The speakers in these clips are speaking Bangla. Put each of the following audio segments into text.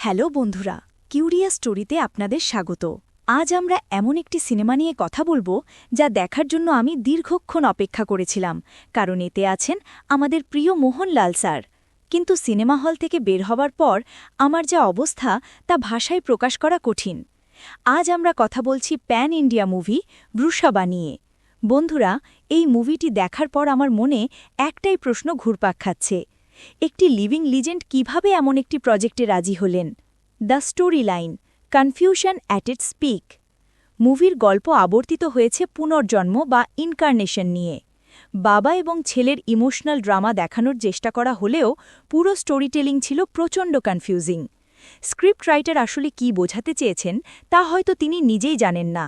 হ্যালো বন্ধুরা কিউরিয়া স্টোরিতে আপনাদের স্বাগত। আজ আমরা এমন একটি সিনেমা নিয়ে কথা বলব যা দেখার জন্য আমি দীর্ঘক্ষণ অপেক্ষা করেছিলাম, কারণ এতে আছেন আমাদের প্রিয় মোহনলাল স্যার। কিন্তু সিনেমা হল থেকে বের হবার পর আমার যা অবস্থা তা ভাষায় প্রকাশ করা কঠিন। আজ আমরা কথা বলছি প্যান ইন্ডিয়া মুভি ব্রুষাবা নিয়ে। বন্ধুরা, এই মুভিটি দেখার পর আমার মনে একটাই প্রশ্ন ঘুরপাক খাচ্ছে একটি লিভিং লিজেন্ড কীভাবে এমন একটি প্রজেক্টে রাজি হলেন? The story line confusion at its peak মুভির গল্প আবর্তিত হয়েছে পুনর্জন্ম বা ইনকার্নেশন নিয়ে। বাবা এবং ছেলের ইমোশনাল ড্রামা দেখানোর চেষ্টা করা হলেও পুরো স্টোরি টেলিং ছিল প্রচণ্ড কনফিউজিং। স্ক্রিপ্ট রাইটার আসলে কি বোঝাতে চেয়েছেন তা হয়তো তিনি নিজেই জানেন না।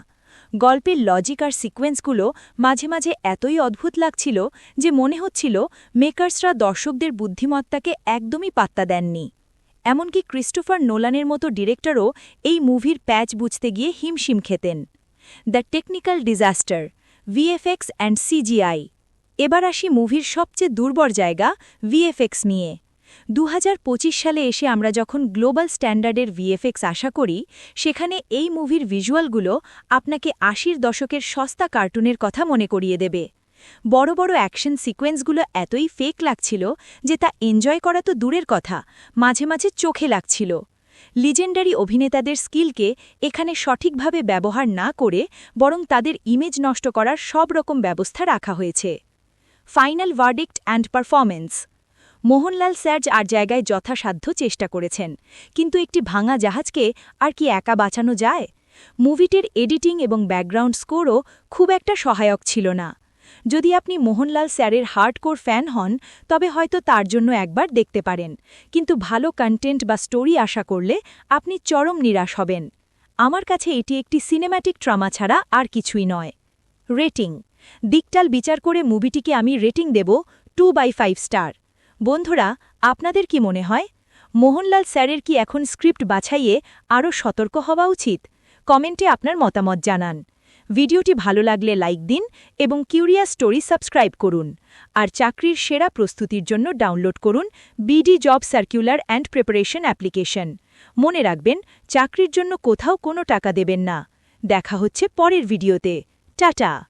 গল্পের লজিক আর সিকোয়েন্সগুলো মাঝে মাঝে এতই অদ্ভুত লাগছিল যে মনে হচ্ছিল মেকার্সরা দর্শকদের বুদ্ধিমত্তাকে একদমই পাত্তা দেননি। এমনকি ক্রিস্টোফার নোলানের মতো ডিরেক্টরও এই মুভির প্যাচ বুঝতে গিয়ে হিমশিম খেতেন। The technical disaster VFX and CGI এবার আসি মুভির সবচেয়ে দুর্বল জায়গা ভিএফএক্স নিয়ে। দু হাজার পঁচিশ সালে এসে আমরা যখন গ্লোবাল স্ট্যান্ডার্ডের ভিএফএক্স আশা করি, সেখানে এই মুভির ভিজুয়ালগুলো আপনাকে আশির দশকের সস্তা কার্টুনের কথা মনে করিয়ে দেবে। বড় বড় অ্যাকশন সিকোয়েন্সগুলো এতই ফেক লাগছিল যে তা এনজয় করা তো দূরের কথা, মাঝে মাঝে চোখে লাগছিল। লিজেন্ডারি অভিনেতাদের স্কিলকে এখানে সঠিকভাবে ব্যবহার না করে বরং তাদের ইমেজ নষ্ট করার সব রকম ব্যবস্থা রাখা হয়েছে। Final verdict and performance Mohanlal sir আর জায়গায় যথাসাধ্য চেষ্টা করেছেন, কিন্তু একটি ভাঙা জাহাজকে আর কি একা বাঁচানো যায়? মুভিটির এডিটিং এবং ব্যাকগ্রাউন্ড স্কোরও খুব একটা সহায়ক ছিল না। যদি আপনি মোহনলাল স্যারের হার্ডকোর ফ্যান হন, তবে হয়তো তার জন্য একবার দেখতে পারেন। কিন্তু ভালো কন্টেন্ট বা স্টোরি আশা করলে আপনি চরম নিরাশ হবেন। আমার কাছে এটি একটি সিনেম্যাটিক ট্রামা ছাড়া আর কিছুই নয়। রেটিং। দিকটাল বিচার করে মুভিটিকে আমি রেটিং দেব টু বাই ফাইভ স্টার। বন্ধুরা, আপনাদের কি মনে হয়? মোহনলাল স্যারের কি এখন স্ক্রিপ্ট বাছাইয়ে আরও সতর্ক হওয়া উচিত? কমেন্টে আপনার মতামত জানান। ভিডিওটি ভালো লাগলে লাইক দিন এবং কিউরিয়াস স্টোরি সাবস্ক্রাইব করুন। আর চাকরির সেরা প্রস্তুতির জন্য ডাউনলোড করুন BD job circular and preparation application. মনে রাখবেন, চাকরির জন্য কোথাও কোনো টাকা দেবেন না। দেখা হচ্ছে পরের ভিডিওতে। টাটা!